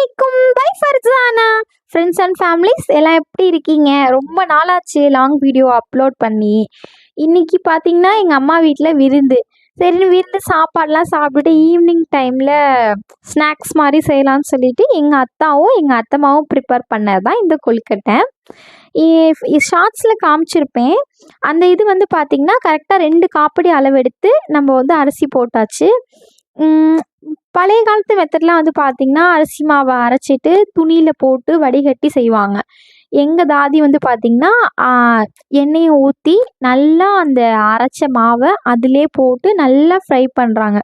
அலைக்கும். Bye Farzana friends and families எல்லாம் எப்படி இருக்கீங்க? ரொம்ப நாளாச்சு லாங் வீடியோ அப்லோட் பண்ணி. இன்னைக்கு பார்த்தீங்கன்னா எங்கள் அம்மா வீட்டில் விருந்து. சரி விருந்து சாப்பாடெலாம் சாப்பிட்டுட்டு ஈவினிங் டைமில் ஸ்நாக்ஸ் மாதிரி செய்யலாம்னு சொல்லிட்டு எங்கள் அத்தாவும் எங்கள் அத்தம்மாவும் ப்ரிப்பேர் பண்ணது தான் இந்த கொழுக்கட்டை. ஷார்ட்ஸில் காமிச்சிருப்பேன். அந்த இது வந்து பார்த்திங்கன்னா கரெக்டாக ரெண்டு காப்படி அளவெடுத்து நம்ம வந்து அரிசி போட்டாச்சு. பழைய காலத்து மெத்தட்லாம் வந்து பார்த்திங்கன்னா அரிசி மாவை அரைச்சிட்டு துணியில் போட்டு வடிகட்டி செய்வாங்க. எங்கள் தாதி வந்து பார்த்திங்கன்னா எண்ணெயை ஊற்றி நல்லா அந்த அரைச்ச மாவை அதிலே போட்டு நல்லா ஃப்ரை பண்ணுறாங்க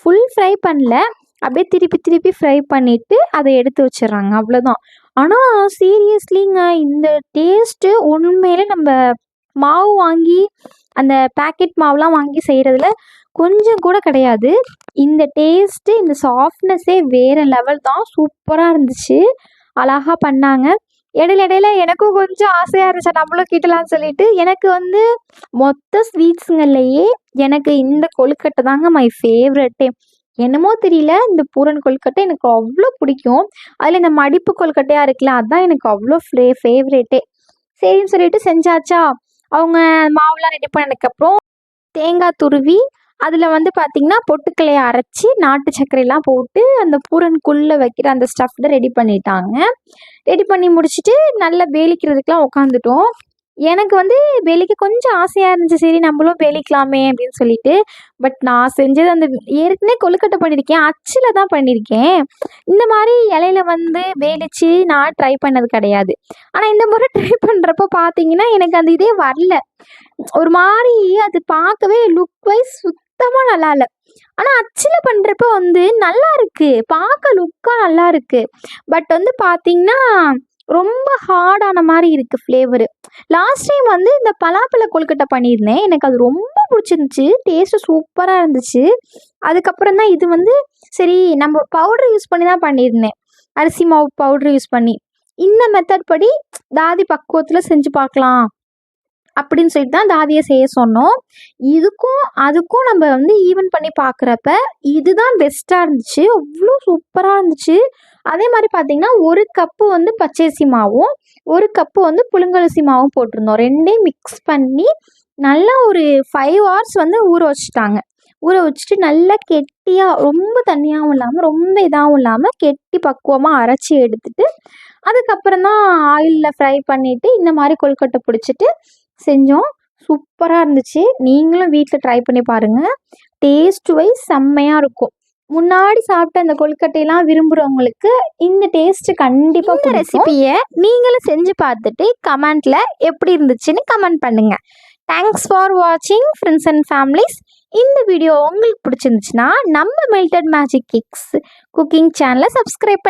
ஃபுல் ஃப்ரை பண்ணல அப்படியே திருப்பி திருப்பி ஃப்ரை பண்ணிவிட்டு அதை எடுத்து வச்சிடுறாங்க. அவ்வளோதான் ஆனால் சீரியஸ்லிங்க இந்த டேஸ்ட்டு உண்மையிலே நம்ம மாவு வாங்கி அந்த பேக்கெட் மாவுலாம் வாங்கி செய்கிறதுல கொஞ்சம் கூட கிடையாது. இந்த டேஸ்ட்டு இந்த சாஃப்ட்னஸ்ஸே வேறு லெவல் தான் சூப்பராக இருந்துச்சு. அழகா பண்ணாங்க. இடையில இடையில எனக்கும் கொஞ்சம் ஆசையாக இருந்துச்சு. நம்மளும் கிட்டலாம்னு சொல்லிட்டு எனக்கு வந்து மொத்த ஸ்வீட்ஸுங்கள்லையே எனக்கு இந்த கொழுக்கட்டை தாங்க மை ஃபேவரட்டே என்னமோ தெரியல இந்த பூரன் கொழுக்கட்டை எனக்கு அவ்வளோ பிடிக்கும். அதில் இந்த மடிப்பு கொழுக்கட்டையாக இருக்குல்ல அதான் எனக்கு அவ்வளோ ஃபே ஃபேவரேட்டே சரின்னு சொல்லிட்டு செஞ்சாச்சா? அவங்க மாவுலாம் ரெடி பண்ணதுக்கப்புறம் தேங்காய் துருவி அதில் வந்து பார்த்திங்கன்னா பொட்டுக்கலையை அரைச்சி நாட்டு சர்க்கரையெல்லாம் போட்டு அந்த பூரனுக்குள்ளே வைக்கிற அந்த ஸ்டஃப்ட ரெடி பண்ணிட்டாங்க. ரெடி பண்ணி முடிச்சுட்டு நல்லா வேலிக்கிறதுக்கெலாம் உட்காந்துட்டோம் எனக்கு வந்து வேலிக்க கொஞ்சம் ஆசையாக இருந்துச்சு. சரி நம்மளும் வேலிக்கலாமே அப்படின்னு சொல்லிட்டு. பட் நான் செஞ்சது அந்த ஏற்கனவே கொழுக்கட்டை பண்ணியிருக்கேன். அச்சில் தான் பண்ணியிருக்கேன். இந்த மாதிரி இலையில வந்து வேலிச்சு நான் ட்ரை பண்ணது கிடையாது. ஆனால் இந்த முறை ட்ரை பண்ணுறப்ப பார்த்தீங்கன்னா எனக்கு அந்த இதே வரல. ஒரு மாதிரி அது பார்க்கவே லுக் வைஸ் சுத்தமாக நல்லா இல்லை. ஆனால் அச்சில் பண்ணுறப்ப வந்து நல்லா இருக்குது பார்க்க லுக்காக நல்லா இருக்குது பட் வந்து பார்த்தீங்கன்னா ரொம்ப ஹார்டான மாதிரி இருக்குது ஃப்ளேவரு லாஸ்ட் டைம் வந்து இந்த பலாப்பழ கொழுக்கட்டை பண்ணியிருந்தேன். எனக்கு அது ரொம்ப பிடிச்சிருந்துச்சி. டேஸ்ட்டு சூப்பராக இருந்துச்சு. அதுக்கப்புறம் தான் இது வந்து சரி நம்ம பவுடர் யூஸ் பண்ணி தான் பண்ணியிருந்தேன். அரிசி மாவு பவுடர் யூஸ் பண்ணி. இந்த மெத்தட் படி தாதி பக்குவத்தில் செஞ்சு பார்க்கலாம். அப்படின்னு சொல்லிட்டு தான் தாதியை செய்ய சொன்னோம். இதுக்கும் அதுக்கும் நம்ம வந்து ஈவன் பண்ணி பார்க்குறப்ப இதுதான் பெஸ்ட்டாக இருந்துச்சு. அவ்வளோ சூப்பராக இருந்துச்சு. அதே மாதிரி பார்த்திங்கன்னா ஒரு கப்பு வந்து பச்சரிசி மாவும் ஒரு கப்பு வந்து புழுங்கரிசி மாவும் போட்டிருந்தோம். ரெண்டையும் மிக்ஸ் பண்ணி நல்லா ஒரு ஃபைவ் ஹவர்ஸ் வந்து ஊற வச்சுட்டாங்க. ஊற வச்சுட்டு நல்லா கெட்டியாக ரொம்ப தண்ணியாகவும் இல்லாமல் ரொம்ப இதாகவும் இல்லாமல் கெட்டி பக்குவமாக அரைச்சி எடுத்துட்டு அதுக்கப்புறம் தான் ஆயிலில் ஃப்ரை பண்ணிவிட்டு இந்த மாதிரி கொழுக்கட்டை பிடிச்சிட்டு செஞ்சோம். சூப்பராக இருந்துச்சு. நீங்களும் வீட்டில் ட்ரை பண்ணி பாருங்கள் டேஸ்ட் வைஸ் செம்மையாக இருக்கும். முன்னாடி சாப்பிட்ட அந்த கொழுக்கட்டையெல்லாம் விரும்புகிறவங்களுக்கு இந்த டேஸ்ட்டு கண்டிப்பாக இந்த ரெசிபியை நீங்களும் செஞ்சு பார்த்துட்டு கமெண்ட்டில் எப்படி இருந்துச்சுன்னு கமெண்ட் பண்ணுங்கள் தேங்க்ஸ் ஃபார் வாட்சிங் ஃப்ரெண்ட்ஸ் அண்ட் ஃபேமிலிஸ் இந்த வீடியோ உங்களுக்கு பிடிச்சிருந்துச்சுன்னா நம்ம மெல்டட் மேஜிக் கிக்ஸ் குக்கிங் சேனலை சப்ஸ்கிரைப் பண்ணி